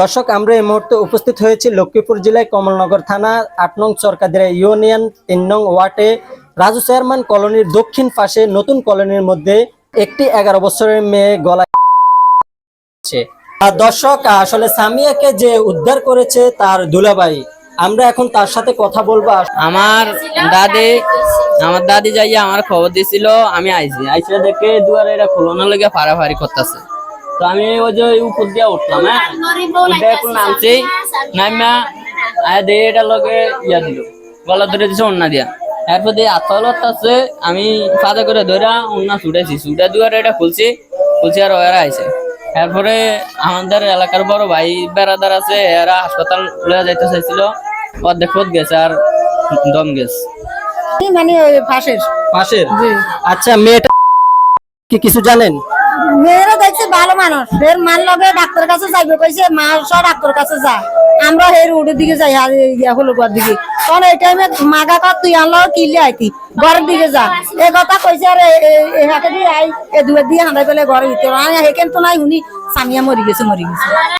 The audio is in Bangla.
দর্শক, আমরা এই মুহূর্তে উপস্থিত হয়েছি লক্ষ্মীপুর জেলায় কমলনগর থানা, আট নং চরকাদিরা ইউনিয়ন, তিন নং ওয়ার্ডে। রাজু চেয়ারম্যান কলোনির দক্ষিণ পাশে নতুন কলোনির মধ্যে একটি এগারো বছরের মেয়ে গলায় দর্শক আসলে সামিয়াকে যে উদ্ধার করেছে তার দুলাবাই আমরা এখন তার সাথে কথা বলব। আমার দাদি আমার দাদি যাইয়া আমার খবর দিছিল, আমি আইসে দেখে দুয়ারে এটা খোলানো লেগে ফাড়াফাড়ি করতেছে। তো আমি ওই যে ওই উপর দিয়ে উঠলাম হ্যাঁ? একটু নামছি নামিয়া আয় দিয়ে এটা লগে ইয়া দিল গলা ধরে দিছে অন্যা দিয়া। এরপর দিয়ে আতলত আছে আমি ফাদা করে ধরে অন্যা ছুটেছি ছুটে দুয়ারে এটা খুলছি খুলছি আর ওরা আইছে। এরপরে আমাদের এলাকার বড় ভাই বেড়াদার আছে এরা হাসপাতাল লয়ে যাইতে চাইছিল অর্ধেক পথ গেছে আর দম গেছে। মানে ওই পাশের? পাশের? আচ্ছা মেয়েটা কি কিছু জানেন? মেয়েরা দেখছে ভালো মানুষ। ফের মান লগে ডাক্তার কাছে যাইবে, কইছে, মা সব ডাক্তার কাছে যা। আমরা হের উড়ের দিকে যাই, আর হলো ঘর দিকে। তখন এই টাইমে মাগা কর, তুই আনলো কিলে আইতি? ঘরের দিকে যা। এ কথা কইছে, আর হাতে দিয়ে আই এ দুয়ের দিয়ে হাঁদাই পেলে ঘরের ভিতরে হেকেন তো নাই শুনি সামিয়া মরি গেছে মরি গেছে।